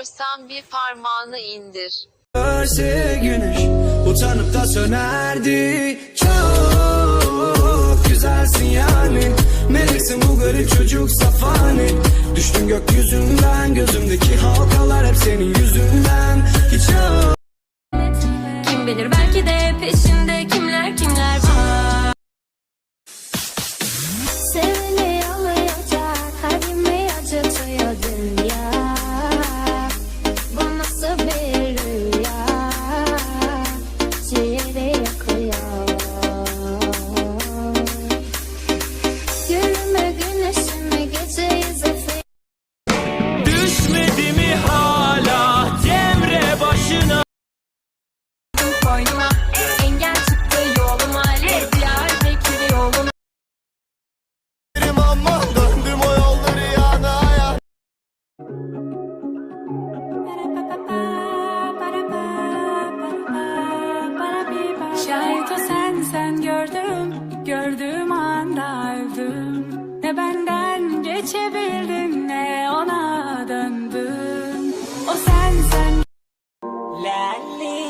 görsen bir parmağını indir. Görse güneş utanıp da sönerdi. Çok güzelsin yani. Meleksin bu garip çocuk safani. Düştüm gökyüzünden Gözümdeki halkalar hep senin yüzünden. Hiç yok. Kim bilir belki de peşinde kimler kimler var. koynuma Engel çıktı yoluma. Lezbiya Özbekili yoluna. Aman döndüm o yolları yana Şayet o sensen gördüm. Gördüğüm anda öldüm. Ne benden geçebildin ne ona döndüm. O sensen Lali